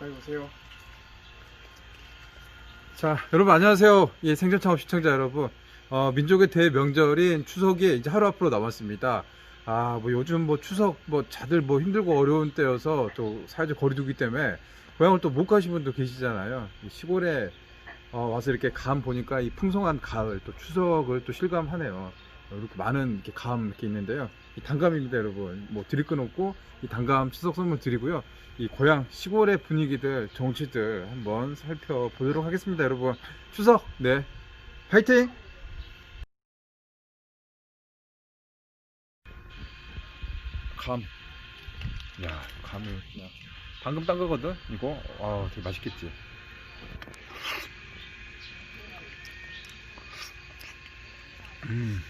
가까이 오세요. 자, 여러분 안녕하세요. 예, 생존창업 시청자 여러분. 어, 민족의 대명절인 추석이 이제 하루 앞으로 남았습니다. 아, 뭐 요즘 뭐 추석 뭐 다들 뭐 힘들고 어려운 때여서 또 사회적 거리두기 때문에 고향을 또 못 가신 분도 계시잖아요. 이 시골에 어, 와서 이렇게 감 보니까 이 풍성한 가을 또 추석을 또 실감하네요. 이렇게 많은 이렇게 감 이렇게 있는데요. 이 단감입니다, 여러분. 뭐 드릴 건 없고 이 단감 추석 선물 드리고요. 이 고향 시골의 분위기들, 정치들 한번 살펴보도록 하겠습니다, 여러분. 추석 네, 파이팅! 감. 야, 감을 그냥 방금 딴 거거든. 이거 아, 되게 맛있겠지. 음.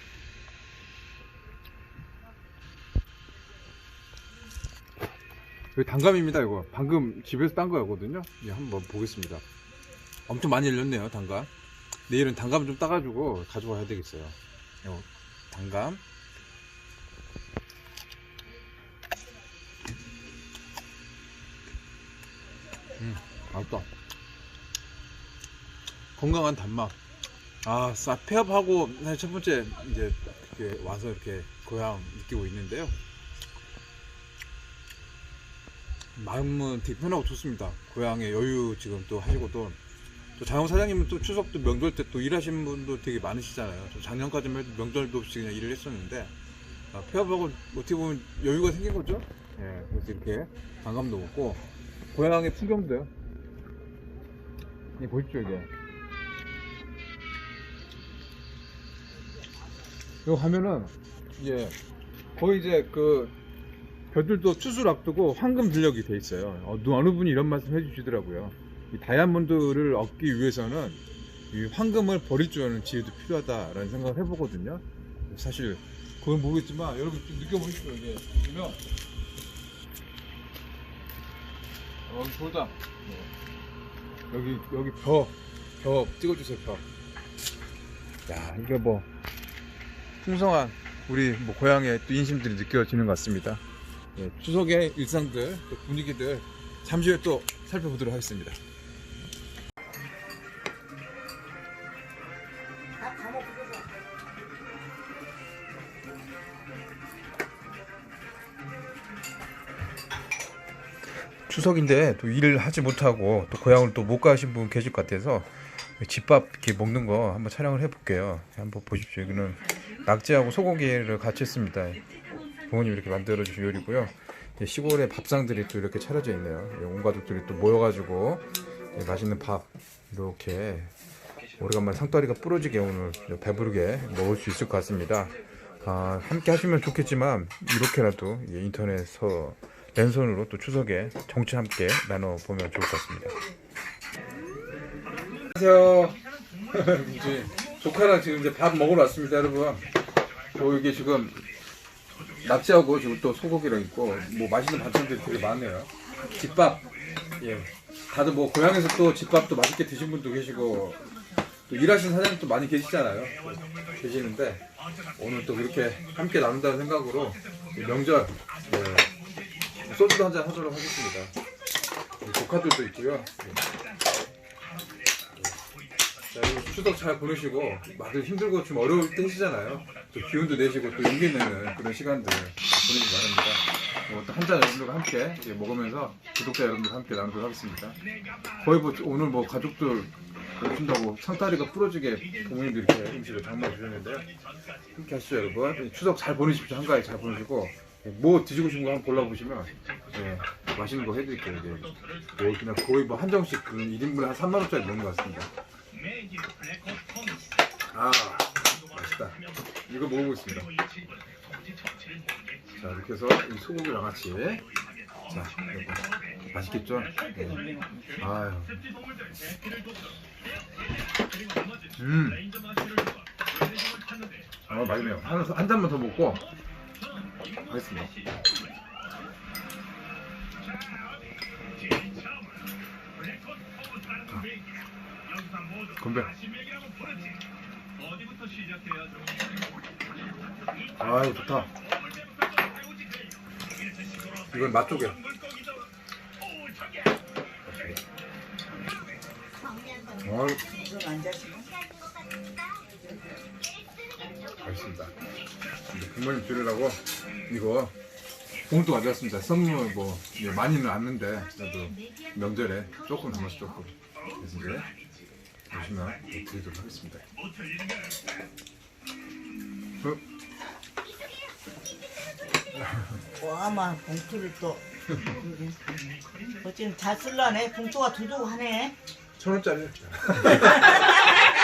여기 단감입니다 이거. 방금 집에서 딴 거거든요. 예, 한번 보겠습니다. 엄청 많이 열렸네요 단감. 내일은 단감 좀 따가지고 가져와야 되겠어요. 요 단감. 음 맛있다. 건강한 단맛. 아, 싹 폐업하고 사실 첫 번째 이제 와서 이렇게 고향 느끼고 있는데요. 마음은 되게 편하고 좋습니다. 고향에 여유 지금 또 하시고 또, 또 장영 사장님은 또 추석 또 명절 때 또 일하시는 분도 되게 많으시잖아요. 저 작년까지만 해도 명절도 없이 그냥 일을 했었는데 아, 폐업하고 어떻게 보면 여유가 생긴 거죠. 예, 그래서 이렇게 반감도 먹고 고향의 풍경도요. 이 보십시오 이게. 이거 하면은 이제 거의 이제 그 벼들도 추수를 앞두고 황금 들녘이 돼 있어요. 어, 누- 어느 분이 이런 말씀 해주시더라고요. 이 다이아몬드를 얻기 위해서는 이 황금을 버릴 줄 아는 지혜도 필요하다라는 생각을 해보거든요. 사실 그건 모르겠지만 여러분 좀 느껴보십시오. 이게 보면 어, 여기 돌다. 네. 여기 여기 벼, 벼 찍어주세요. 벼. 야 이게 뭐 풍성한 우리 뭐 고향의 또 인심들이 느껴지는 것 같습니다. 예, 추석의 일상들, 또 분위기들 잠시 후에 또 살펴보도록 하겠습니다. 추석인데 또 일을 하지 못하고 또 고향을 또 못 가신 분 계실 것 같아서 집밥 이렇게 먹는 거 한번 촬영을 해볼게요. 한번 보십시오. 이거는 낙지하고 소고기를 같이 했습니다. 부모님 이렇게 만들어 주신 요리고요. 예, 시골에 밥상들이 또 이렇게 차려져 있네요. 예, 온 가족들이 또 모여가지고 예, 맛있는 밥 이렇게 오래간만에 상다리가 부러지게 오늘 배부르게 먹을 수 있을 것 같습니다. 아, 함께 하시면 좋겠지만 이렇게라도 예, 인터넷에서 랜선으로 또 추석에 정치 함께 나눠 보면 좋을 것 같습니다. 안녕하세요. 조카랑 지금 이제 밥 먹으러 왔습니다, 여러분. 저 이게 지금 낙지하고 지금 또 소고기랑 있고 뭐 맛있는 반찬들이 되게 많네요. 집밥. 예. 다들 뭐 고향에서 또 집밥도 맛있게 드신 분도 계시고 또 일하시는 사장님도 많이 계시잖아요. 계시는데 오늘 또 그렇게 함께 나눈다는 생각으로 이 명절 예, 소주도 한잔 하도록 하겠습니다. 조카들도 있고요. 예. 자, 추석 잘 보내시고 다들 힘들고 좀 어려울 때 시잖아요. 또 기운도 내시고 또 용기 내는 그런 시간들 보내기 바랍니다. 뭐또 한잔 여러분들과 함께 먹으면서 구독자 여러분들과 함께 나누도록 하겠습니다. 거의 뭐 오늘 뭐 가족들 오신다고 상다리가 부러지게 부모님들이 이렇게 음식을 장만해 주셨는데요. 함께 하시죠 여러분. 추석 잘 보내십시오. 한가위 잘 보내시고 뭐 드시고 싶은 거 한번 골라보시면 예, 맛있는 거 해드릴게요. 이제 뭐 그냥 거의 뭐 한정식 그 1인분에 한 3만 원짜리 먹는 것 같습니다. 아 맛있다. 이거 먹어보겠습니다. 자 이렇게 해서 이 소고기랑 같이. 자 이거 맛있겠죠? 네. 아유. 음. 아, 맛있네요. 한, 한 잔만 더 먹고 하겠습니다. 건배 아유 좋다 이건 맛 쪽에 어? 맛있습니다. 이제 부모님 드리라고 이거 봉투 가져왔습니다. 선물 뭐 많이는 않는데 그래도 명절에 조금 담아서 조금 그래서 이제 보시면 드리도록 하겠습니다. 어, 와마 봉투를 또 어찌는 잘 쓸라네 봉투가 두둑하네 천 원짜리.